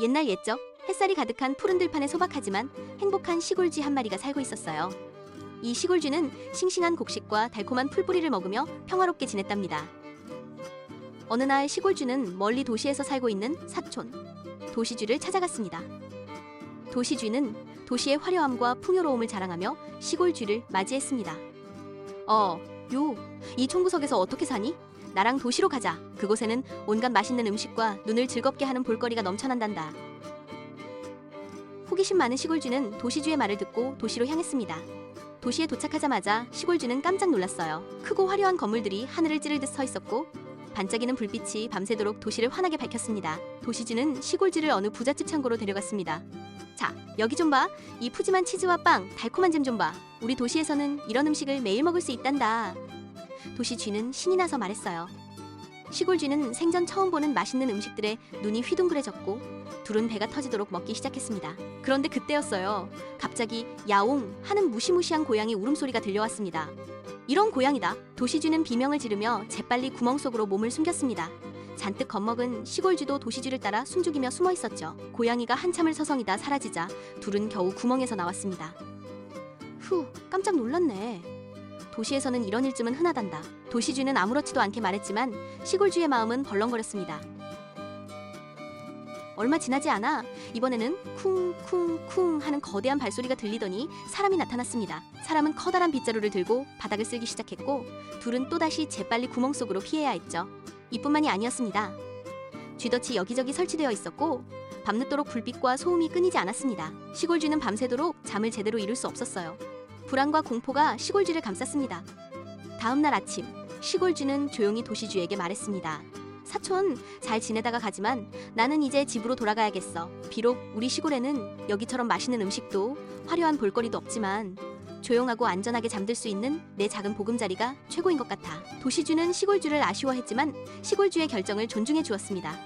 옛날 옛적 햇살이 가득한 푸른 들판에 소박하지만 행복한 시골쥐 한 마리가 살고 있었어요. 이 시골쥐는 싱싱한 곡식과 달콤한 풀뿌리를 먹으며 평화롭게 지냈답니다. 어느 날 시골쥐는 멀리 도시에서 살고 있는 사촌 도시쥐를 찾아갔습니다. 도시쥐는 도시의 화려함과 풍요로움을 자랑하며 시골쥐를 맞이했습니다. 어, 요, 이 총구석에서 어떻게 사니? 나랑 도시로 가자. 그곳에는 온갖 맛있는 음식과 눈을 즐겁게 하는 볼거리가 넘쳐난단다. 호기심 많은 시골쥐는 도시쥐의 말을 듣고 도시로 향했습니다. 도시에 도착하자마자 시골쥐는 깜짝 놀랐어요. 크고 화려한 건물들이 하늘을 찌를 듯 서 있었고 반짝이는 불빛이 밤새도록 도시를 환하게 밝혔습니다. 도시쥐는 시골쥐를 어느 부잣집 창고로 데려갔습니다. 자, 여기 좀 봐. 이 푸짐한 치즈와 빵, 달콤한 잼 좀 봐. 우리 도시에서는 이런 음식을 매일 먹을 수 있단다. 도시 쥐는 신이 나서 말했어요. 시골 쥐는 생전 처음 보는 맛있는 음식들에 눈이 휘둥그레졌고 둘은 배가 터지도록 먹기 시작했습니다. 그런데 그때였어요. 갑자기 야옹 하는 무시무시한 고양이 울음소리가 들려왔습니다. 이런 고양이다. 도시 쥐는 비명을 지르며 재빨리 구멍 속으로 몸을 숨겼습니다. 잔뜩 겁먹은 시골쥐도 도시쥐를 따라 숨죽이며 숨어 있었죠. 고양이가 한참을 서성이다 사라지자 둘은 겨우 구멍에서 나왔습니다. 후, 깜짝 놀랐네. 도시에서는 이런 일쯤은 흔하단다. 도시쥐는 아무렇지도 않게 말했지만 시골쥐의 마음은 벌렁거렸습니다. 얼마 지나지 않아 이번에는 쿵쿵쿵 하는 거대한 발소리가 들리더니 사람이 나타났습니다. 사람은 커다란 빗자루를 들고 바닥을 쓸기 시작했고 둘은 또다시 재빨리 구멍 속으로 피해야 했죠. 이뿐만이 아니었습니다. 쥐덫이 여기저기 설치되어 있었고 밤늦도록 불빛과 소음이 끊이지 않았습니다. 시골쥐는 밤새도록 잠을 제대로 이룰 수 없었어요. 불안과 공포가 시골쥐를 감쌌습니다. 다음 날 아침 시골쥐는 조용히 도시쥐에게 말했습니다. 사촌, 잘 지내다가 가지만 나는 이제 집으로 돌아가야겠어. 비록 우리 시골에는 여기처럼 맛있는 음식도 화려한 볼거리도 없지만 조용하고 안전하게 잠들 수 있는 내 작은 보금자리가 최고인 것 같아. 도시쥐는 시골쥐를 아쉬워했지만 시골쥐의 결정을 존중해 주었습니다.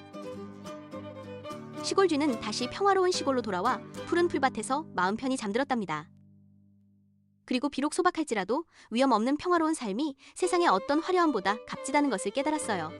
시골쥐는 다시 평화로운 시골로 돌아와 푸른 풀밭에서 마음 편히 잠들었답니다. 그리고 비록 소박할지라도 위험 없는 평화로운 삶이 세상의 어떤 화려함보다 값지다는 것을 깨달았어요.